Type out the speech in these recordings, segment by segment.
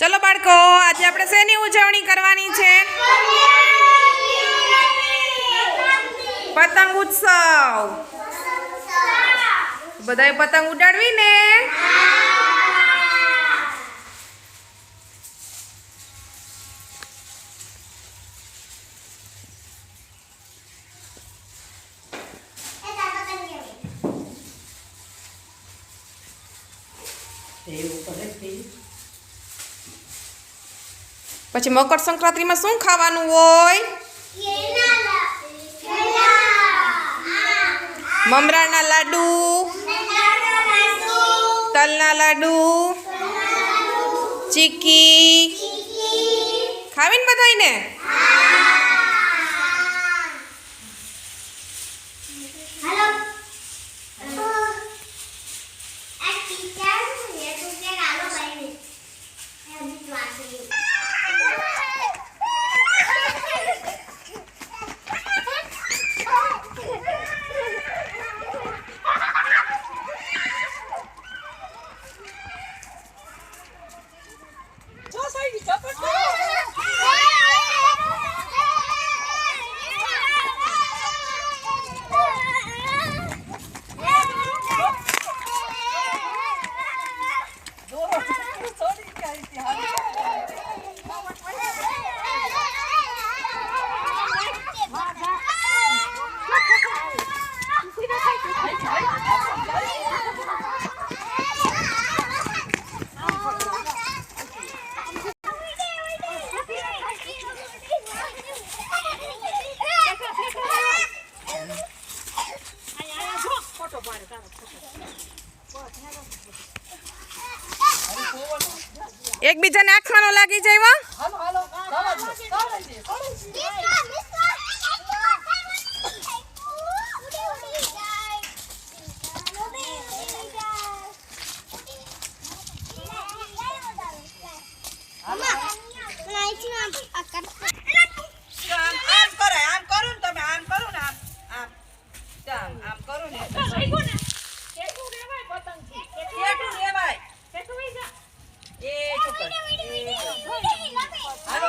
ચલો બાળકો આજે આપણે શેની ઉજવણી કરવાની છે? પતંગ ઉત્સવ. બધાએ પતંગ ઉડાડવી ને? પછી મકર સંક્રાંતિમાં શું ખાવાનું હોય? મમરાના લાડુ તલના લાડુ ચીકી. ખાવીને બધાયને? એકબીજાને આંખમાં ન લાગી જાય વા આમ આમ કરાય આમ કરું ને તમે આમ કરું ને આમ આમ ચાલ આમ કરું ને કેટલું લેવાય એ ચૂપ કર. હાલો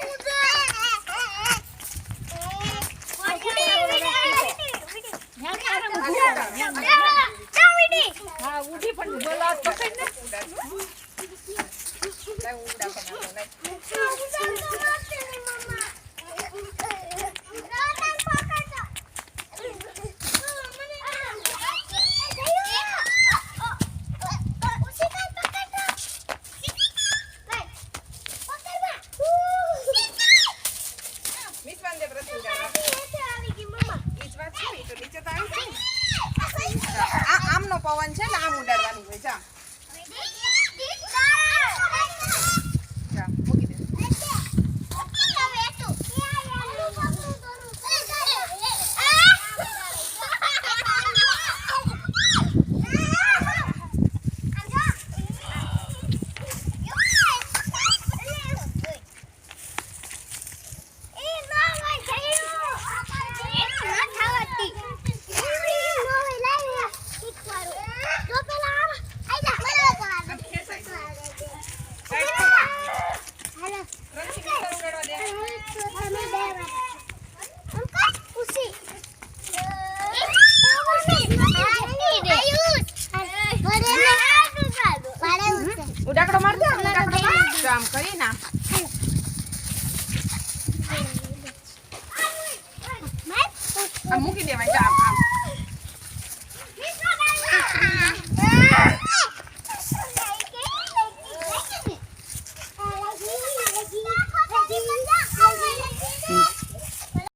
હો હાલ. આમ વચ્ચે આગળ છે લાવ ઉડા લાવ. પવન છે ને આમ ઉડાડવાનું હોય જા. આમ કરી ના મૂકી દેવાય.